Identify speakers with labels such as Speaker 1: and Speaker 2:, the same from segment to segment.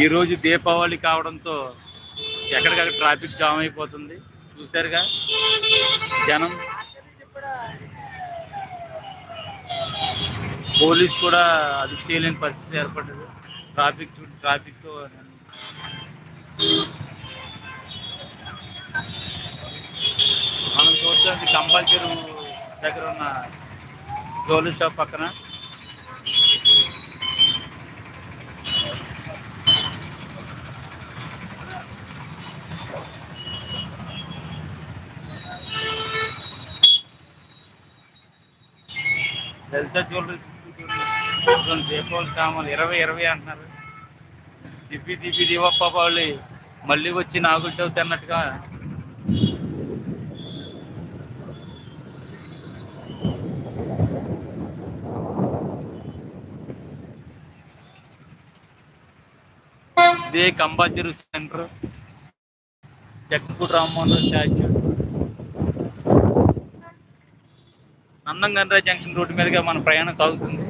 Speaker 1: ఈరోజు దీపావళి కావడంతో ఎక్కడికక్కడ ట్రాఫిక్ జామ్ అయిపోతుంది. చూసారుగా జనం. పోలీస్ కూడా అది చేయలేని పరిస్థితి ఏర్పడ్డది. ట్రాఫిక్ ట్రాఫిక్తో ట్రాఫిక్తో మనం చూస్తుంది కంపల్సరీ దగ్గర ఉన్న జోలీ షాప్ పక్కన. లలిత జ్యువెలరీ చూడండి, దీపావళి సామాన్లు ఇరవై ఇరవై అంటున్నారు. తిప్పి దివప్ప వాళ్ళు మళ్ళీ వచ్చి నాగుల చవితి అన్నట్టుగా. ఇదే కంబాజీరు సెంటర్. జగన్పూడి రామ్మోహన్ స్టాచ్యూ. నందంగండ్రా జంక్షన్ రోడ్డు మీదుగా మన ప్రయాణం సాగుతుంది.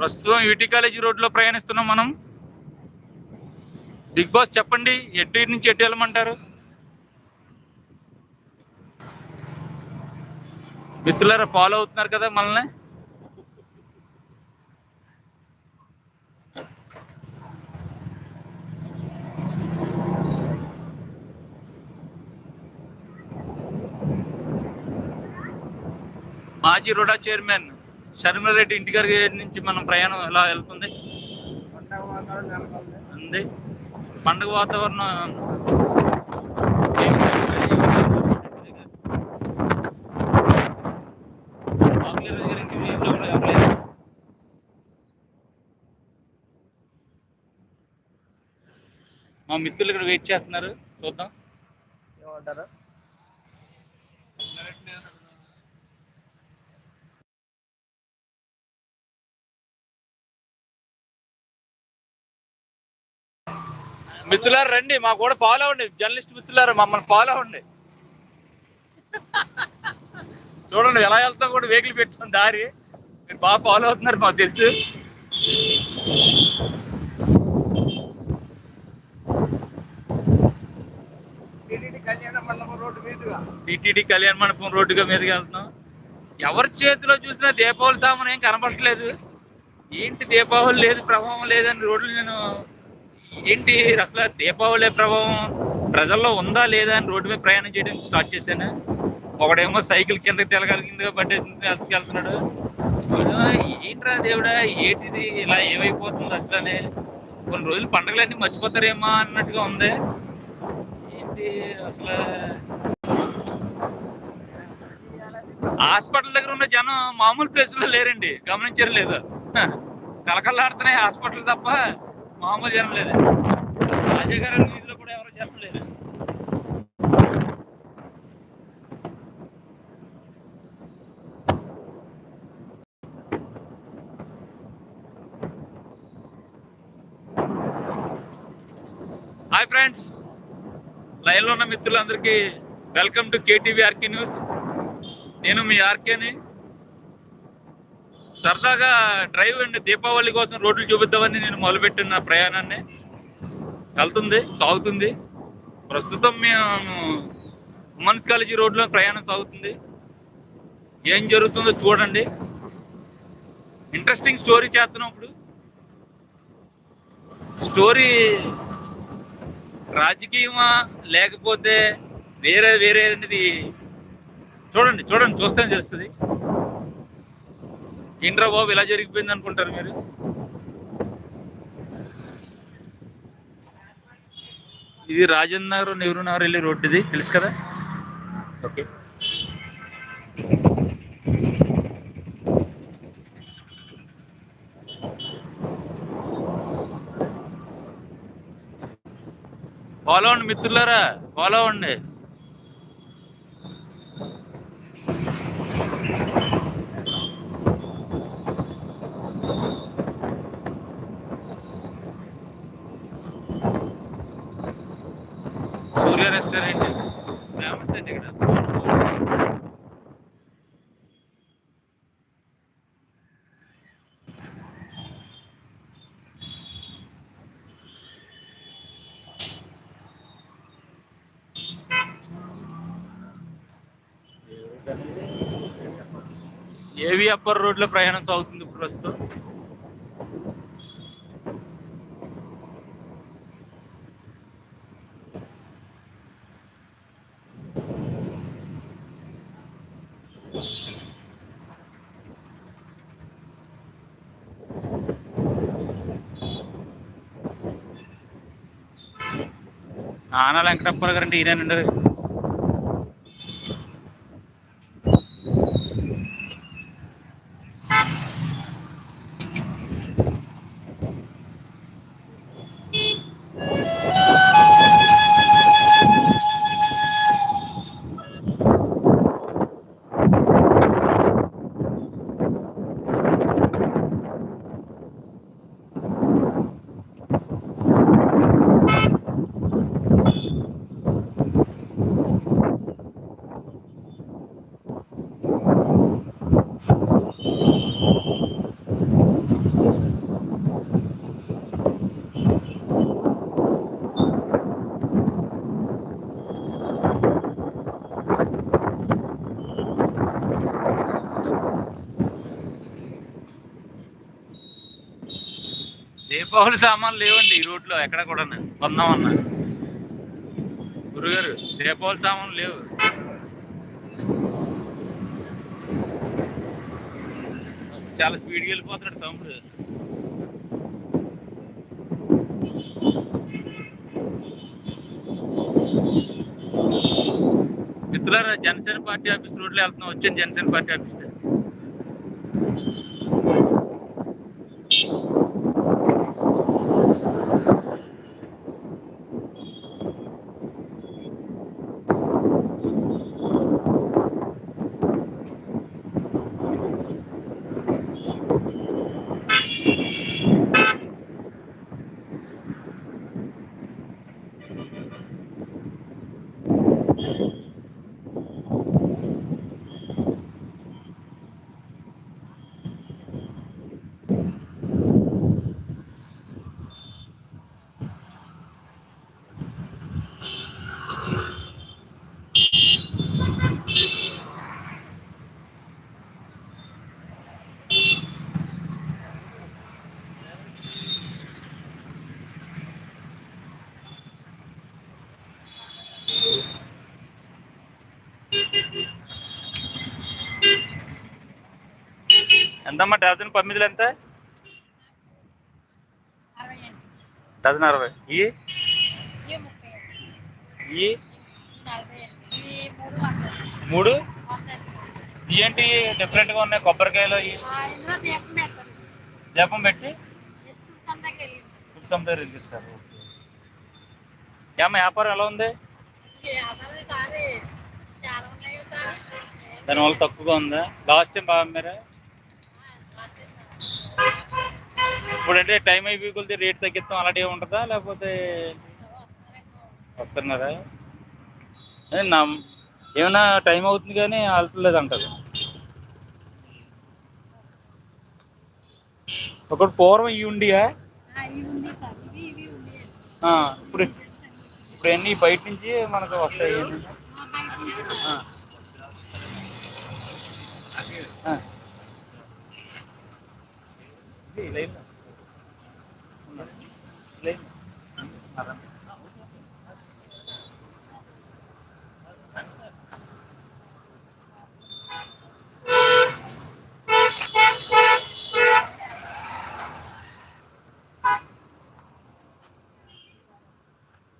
Speaker 1: ప్రస్తుతం యూటీ కాలేజీ రోడ్లో ప్రయాణిస్తున్నాం మనం. బిగ్ బాస్ చెప్పండి ఎటు నుంచి ఎటు వెళ్ళమంటారు? మిత్రులారా ఫాలో అవుతున్నారు కదా మనల్ని? మాజీ రోడా చైర్మన్. షర్మిలారెడ్డి ఇంటి గారి నుంచి మనం ప్రయాణం ఎలా వెళ్తుంది? ఉంది పండుగ వాతావరణం మా మిత్రులు ఇక్కడ వెయిట్ చేస్తున్నారు. చూద్దాం.
Speaker 2: ఏమంటారు?
Speaker 1: మిత్రులారా రండి మా కూడా ఫాలో అవ్వండి. జర్నలిస్ట్ మిత్రులారా మమ్మల్ని ఫాలో అవ్వండి. చూడండి ఎలా వెళ్తాం కూడా వెహికల్ పెట్టుకుని దారి. మీరు బాగా ఫాలో అవుతున్నారు మాకు తెలుసు.
Speaker 2: టీటీడీ కళ్యాణ మండపం రోడ్డు మీదుగా.
Speaker 1: టీటీడీ కళ్యాణ మండపం రోడ్డుగా మీదకి వెళ్తున్నాం. ఎవరి చేతిలో చూసినా దీపావళి సామాన్ ఏం కనపడట్లేదు. ఏంటి దీపావళి లేదు ప్రభావం లేదని రోడ్లు నేను ఏంటి అసలు దీపావళి ప్రభావం ప్రజల్లో ఉందా లేదా అని రోడ్డు మీద ప్రయాణం చేయడం స్టార్ట్ చేశాను. ఒకడేమో సైకిల్ కిందకి తెలగాలి కిందగా పడ్డే వెళ్తున్నాడు. ఏంట్రా దేవుడా ఏంటిది? ఇలా ఏమైపోతుంది అసలు? అని. కొన్ని రోజులు పండగలన్నీ మర్చిపోతారేమో అన్నట్టుగా ఉంది. ఏంటి అసలు? హాస్పిటల్ దగ్గర ఉన్న జనం మామూలు ప్లేస్లో లేరండి. గమనించారు లేదా. కలకల్లాడుతున్నాయి హాస్పిటల్ తప్ప. మామూలు జనం లేదు. రాజయ్య వీధిలో కూడా ఎవరు జనం లేదు. హాయ్ ఫ్రెండ్స్ లైన్లో ఉన్న మిత్రులందరికీ welcome to KTV RK news నేను మీ ఆర్కేని సరదాగా డ్రైవ్ అండ్ దీపావళి కోసం రోడ్లు చూపిద్దామని నేను మొదలుపెట్టిన ప్రయాణాన్ని. వెళ్తుంది సాగుతుంది. ప్రస్తుతం మేము ఉమెన్స్ కాలేజీ రోడ్లో ప్రయాణం సాగుతుంది. ఏం జరుగుతుందో చూడండి. ఇంట్రెస్టింగ్ స్టోరీ చేస్తున్నాం ఇప్పుడు. స్టోరీ రాజకీయమా లేకపోతే వేరే వేరే అనేది చూడండి చూడండి చూస్తే తెలుస్తుంది. ఏంట్రా బాబు ఇలా జరిగిపోయింది అనుకుంటారు మీరు? ఇది రాజేంద్ర నగర్ నెహ్రూ నగర్ వెళ్ళే రోడ్డు ఇది తెలుసు కదా? ఓకే. ఫాలో అండి మిత్రులారా ఫాలో అండి రెస్టారెంట్. ఫేమస్ అండి ఇక్కడ. ఏవి అప్పర్ రోడ్లో ప్రయాణం సాగుతుంది ఇప్పుడు ప్రస్తుతం? ఆన వెంకటప్ప గారు అంటే ఈయనండి దీపావళి సామాన్లు లేవండి ఈ రోడ్లో ఎక్కడ కూడా కొందామన్నా. గురుగారు దీపావళి సామాన్లు లేవు. చాలా స్పీడ్గా వెళ్ళిపోతున్నాడు తమ్ముడు. మిత్రులారా జనసేన పార్టీ ఆఫీస్ రోడ్లో వెళ్తున్నాం. వచ్చాను జనసేన పార్టీ ఆఫీస్ ఎంతమ్మా డజన్ పమ్మిదిలు ఎంత? డజన్ అరవై. ఈ? ఈ?
Speaker 3: ఇవి మూడు వందలు
Speaker 1: ఏంటి డిఫరెంట్గా ఉన్నాయి కొబ్బరికాయలు ఇవి
Speaker 3: దీపం
Speaker 1: పెట్టి?
Speaker 3: ఎత్తుకు
Speaker 1: దగ్గర ఇస్తారు ఏమ్మా వ్యాపారం ఎలా ఉంది? దానివల్ల తక్కువగా ఉందా? లాస్ట్ టైం బాగా అమ్మారా? ఇప్పుడు అంటే టైం అయిపోయి కొలితే రేట్ తగ్గిస్తాం అలాంటి ఏమి ఉంటుందా? లేకపోతే వస్తున్నారా? నా ఏమైనా టైం అవుతుంది కానీ వెళ్తలేదు అంటారు. ఒకటి పూర్వం ఇవి ఉండియా? ఇప్పుడు ఇప్పుడు అన్నీ బయట నుంచి మనకు వస్తాయి.
Speaker 3: ఆ, బయట నుంచి
Speaker 1: ఆ. ఆ. ఇది లైన్లో. ఉన్నది.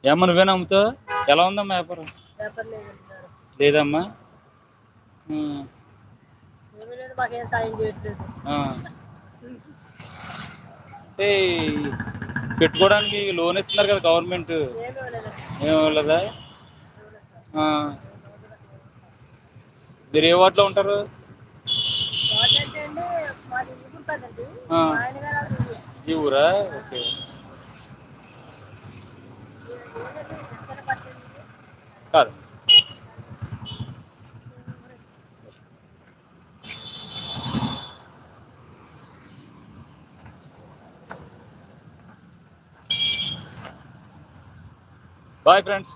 Speaker 1: ఏమ్మా నువ్వేనా అమ్ముతావు ఎలా ఉందమ్మా వ్యాపారం? లేదమ్మా?
Speaker 3: ఏమీ.
Speaker 1: అంటే పెట్టుకోవడానికి లోన్ ఇస్తున్నారు కదా గవర్నమెంట్.
Speaker 3: ఏమీ
Speaker 1: ఏం ఆ. మీరు ఏ వార్డులో ఉంటారు?
Speaker 3: ఈ ఊరా? ఓకే. కాదు ఊరు కదండి
Speaker 1: ఆ.
Speaker 3: మా ఆయన గారు అది ఊరు.
Speaker 1: ఈ ఊరా ఓకే
Speaker 3: ఏదండి జనసేన పార్టీ అండి.
Speaker 1: కాదు బాయ్ ఫ్రెండ్స్